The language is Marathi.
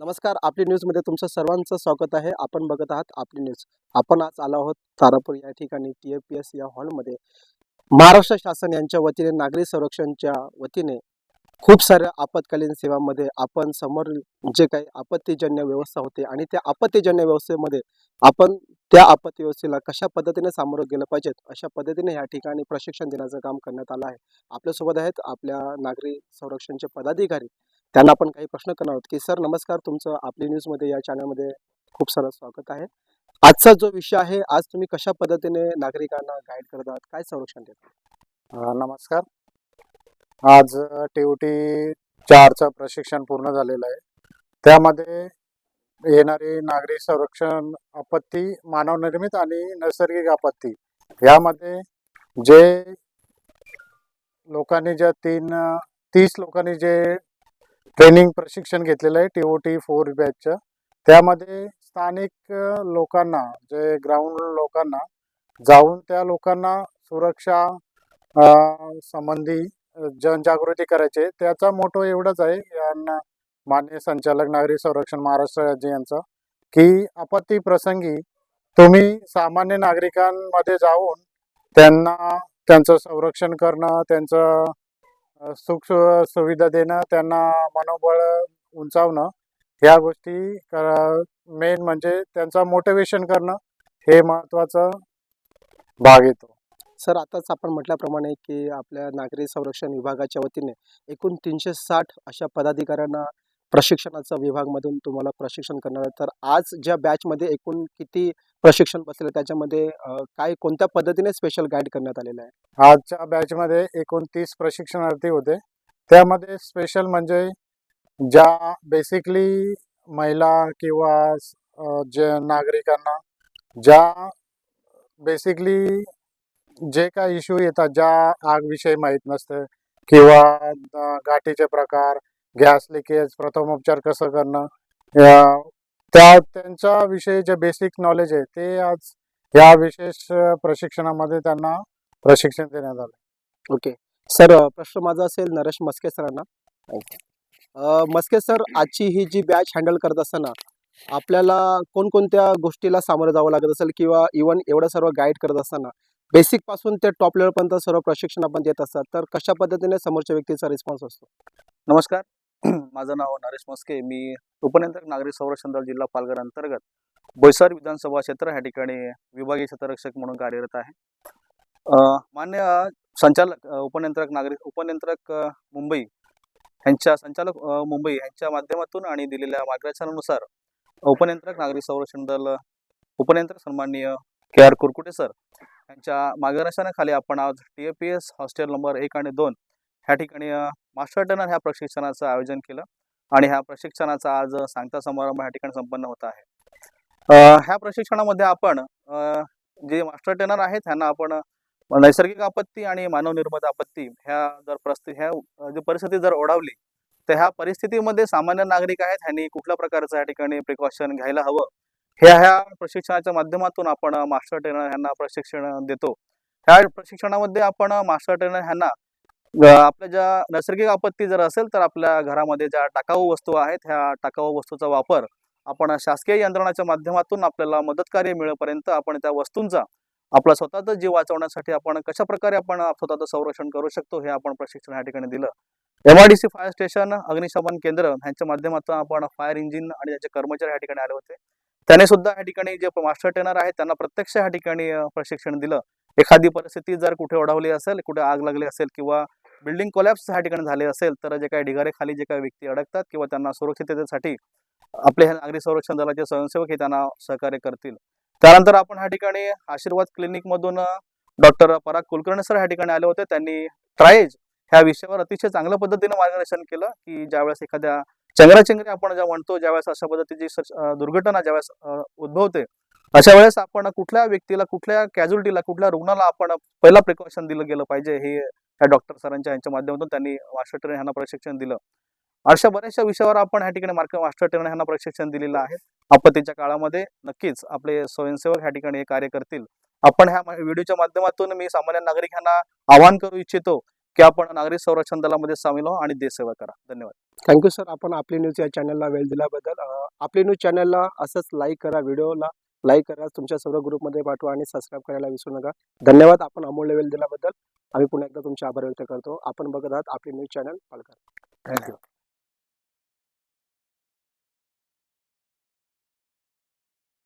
नमस्कार आपली न्यूजमध्ये तुमचं सर्वांचं स्वागत आहे. आपण बघत आहात आपली न्यूज. आपण आज आलो आहोत तारापूर या ठिकाणी टी एफ पी एस या हॉलमध्ये. महाराष्ट्र शासन यांच्या वतीने नागरी संरक्षणच्या वतीने खूप साऱ्या आपत्कालीन सेवांमध्ये आपण समोर जे काही आपत्तीजन्य व्यवस्था होते आणि त्या आपत्तीजन्य व्यवस्थेमध्ये आपण त्या आपत्ती व्यवस्थेला कशा पद्धतीने सामोरं गेलं पाहिजेत अशा पद्धतीने या ठिकाणी प्रशिक्षण देण्याचं काम करण्यात आलं आहे. आपल्यासोबत आहेत आपल्या नागरी संरक्षणचे पदाधिकारी त्यांना आपण काही प्रश्न करणार आहोत की सर नमस्कार तुमचं आपली न्यूजमध्ये या चॅनलमध्ये खूप सारं स्वागत आहे. आजचा जो विषय आहे आज तुम्ही कशा पद्धतीने नागरिकांना गाईड करत आहात? काय संरक्षण देतात नमस्कार. आज टी चारचं प्रशिक्षण पूर्ण झालेलं आहे. त्यामध्ये येणारी नागरी संरक्षण आपत्ती मानवनिर्मित आणि नैसर्गिक आपत्ती यामध्ये जे लोकांनी ज्या तीन तीस लोकांनी जे ट्रेनिंग प्रशिक्षण घेतलेलं आहे टी ओ टी फोर बॅचचं. त्यामध्ये स्थानिक लोकांना जे ग्राउंड लोकांना जाऊन त्या लोकांना सुरक्षा संबंधी जनजागृती करायची त्याचा मोठो एवढाच आहे यांना मान्य संचालक नागरी संरक्षण महाराष्ट्र राज्य यांचा की आपत्ती प्रसंगी तुम्ही सामान्य नागरिकांमध्ये जाऊन त्यांना त्यांचं संरक्षण करणं त्यांचं सुख सुविधा देणं त्यांना मनोबळ उंचावणं ह्या गोष्टी मेन म्हणजे त्यांचं मोटिवेशन करणं हे महत्त्वाचा भाग येतो. सर आताच आपण म्हटल्याप्रमाणे की आपल्या नागरी संरक्षण विभागाच्या वतीने एकूण तीनशे साठ अशा पदाधिकाऱ्यांना प्रशिक्षणाचा विभागमधून तुम्हाला प्रशिक्षण करणार आहे. तर आज ज्या बॅचमध्ये एकूण किती प्रशिक्षण बसले त्याच्यामध्ये काय कोणत्या पद्धतीने स्पेशल गाईड करण्यात आलेलं आहे? आजच्या बॅचमध्ये एकोणतीस प्रशिक्षणार्थी होते. त्यामध्ये स्पेशल म्हणजे ज्या बेसिकली महिला किंवा जे नागरिकांना ज्या बेसिकली जे काही इश्यू येतात ज्या आगविषयी माहीत नसतं किंवा गाठीचे प्रकार गॅस लिकेज प्रथमोपचार कसं करणं? त्या त्यांच्या विषयी जे बेसिक नॉलेज आहे ते आज या विशेष प्रशिक्षणामध्ये त्यांना प्रशिक्षण देण्यात आलं. ओके. सर प्रश्न माझा असेल नरेश मस्के सरांना. मस्के सर आजची ही जी बॅच हँडल करत असताना आपल्याला कोणकोणत्या गोष्टीला सामोरं जावं लागत असेल किंवा इवन एवढं सर्व गाईड करत असताना बेसिकपासून ते टॉप लेवलपर्यंत सर्व प्रशिक्षण आपण देत असतात तर कशा पद्धतीने समोरच्या व्यक्तीचा रिस्पॉन्स असतो? नमस्कार. माझं नाव नरेश मस्के. मी उपनियंत्रक नागरिक संरक्षण दल जिल्हा पालघर अंतर्गत बोईसर विधानसभा क्षेत्र ह्या ठिकाणी विभागीय क्षेत्ररक्षक म्हणून कार्यरत आहे. मान्य संचालक उपनियंत्रक नागरिक उपनियंत्रक मुंबई यांच्या संचालक मुंबई यांच्या माध्यमातून आणि दिलेल्या मार्गदर्शनानुसार उपनियंत्रक नागरिक संरक्षण दल उपनियंत्रक सन्माननीय के आर कुरकुटे सर यांच्या मार्गदर्शनाखाली आपण आज T A P S hostel number एक आणि दोन ह्या ठिकाणी मास्टर ट्रेनर ह्या प्रशिक्षणाचं आयोजन केलं आणि ह्या प्रशिक्षणाचा आज सांगता समारंभ ह्या ठिकाणी संपन्न होत आहे. ह्या प्रशिक्षणामध्ये आपण जे मास्टर ट्रेनर आहेत ह्यांना आपण नैसर्गिक आपत्ती आणि मानवनिर्मित आपत्ती ह्या जर परिस्थिती ह्या जी परिस्थिती जर ओढावली तर ह्या परिस्थितीमध्ये सामान्य नागरिक आहेत ह्यांनी कुठल्या प्रकारचं या ठिकाणी प्रिकॉशन घ्यायला हवं? ह्या ह्या प्रशिक्षणाच्या माध्यमातून आपण मास्टर ट्रेनर ह्यांना प्रशिक्षण देतो. ह्या प्रशिक्षणामध्ये आपण मास्टर ट्रेनर ह्यांना आपल्या ज्या नैसर्गिक आपत्ती जर असेल तर आपल्या घरामध्ये ज्या टाकाऊ वस्तू आहेत ह्या टाकाऊ वस्तूचा वापर आपण शासकीय यंत्रणाच्या माध्यमातून आपल्याला मदतकार्य मिळेपर्यंत आपण त्या वस्तूंचा आपला स्वतःचा जीव वाचवण्यासाठी आपण कशा प्रकारे आपण स्वतःचं संरक्षण करू शकतो हे आपण प्रशिक्षण या ठिकाणी दिलं. M I D C fire station अग्निशमन केंद्र यांच्या माध्यमातून आपण फायर इंजिन आणि त्याचे कर्मचारी या ठिकाणी आले होते. त्याने सुद्धा या ठिकाणी जे मास्टर ट्रेनर आहेत त्यांना प्रत्यक्ष या ठिकाणी प्रशिक्षण दिलं. एखादी परिस्थिती जर कुठे ओढावली असेल कुठे आग लागली असेल किंवा बिल्डिंग कोलॅप्स ह्या ठिकाणी झाले असेल तर जे काही ढिगारे खाली जे काही व्यक्ती अडकतात किंवा त्यांना सुरक्षिततेसाठी आपले ह्या नागरी संरक्षण दलाचे स्वयंसेवक हे त्यांना सहकार्य करतील. त्यानंतर आपण ह्या ठिकाणी आशीर्वाद क्लिनिक मधून डॉक्टर पराग कुलकर्णी सर ह्या ठिकाणी आले होते. त्यांनी ट्रायज ह्या विषयावर अतिशय चांगल्या पद्धतीने मार्गदर्शन केलं की ज्यावेळेस एखाद्या चंगराचंगरी आपण ज्या म्हणतो ज्यावेळेस अशा पद्धतीची दुर्घटना ज्यावेळेस उद्भवते अशा वेळेस आपण कुठल्या व्यक्तीला कुठल्या कॅज्युलिटीला कुठल्या रुग्णाला आपण पहिला प्रिकॉशन दिलं गेलं पाहिजे हे या डॉक्टर सरांच्या यांच्या माध्यमातून त्यांनी मास्टर ट्रेनर यांना प्रशिक्षण दिलं. अशा बऱ्याचशा विषयावर आपण ह्या ठिकाणी मार्क मास्टर ट्रेनर यांना प्रशिक्षण दिलेलं आहे. आपत्तीच्या काळामध्ये नक्कीच आपले स्वयंसेवक ह्या ठिकाणी हे कार्य करतील. आपण ह्या व्हिडिओच्या माध्यमातून मी सामान्य नागरिकांना आवाहन करू इच्छितो की आपण नागरिक संरक्षण दलामध्ये सामील व्हा आणि देशसेवा करा. धन्यवाद. थँक्यू सर आपण आपली न्यूज या चॅनलला वेळ दिल्याबद्दल आपली न्यूज चॅनलला असंच लाईक करा व्हिडिओला लाईक करा तुमच्या सर्व ग्रुपमध्ये पाठवा आणि सबस्क्राईब करायला विसरू नका. धन्यवाद आपण अमूल्य वेळ दिल्याबद्दल. आम्ही पुन्हा एकदा तुमचे आभार व्यक्त करतो. आपण बघत आहात आपली न्यूज चॅनल पालकर थँक्यू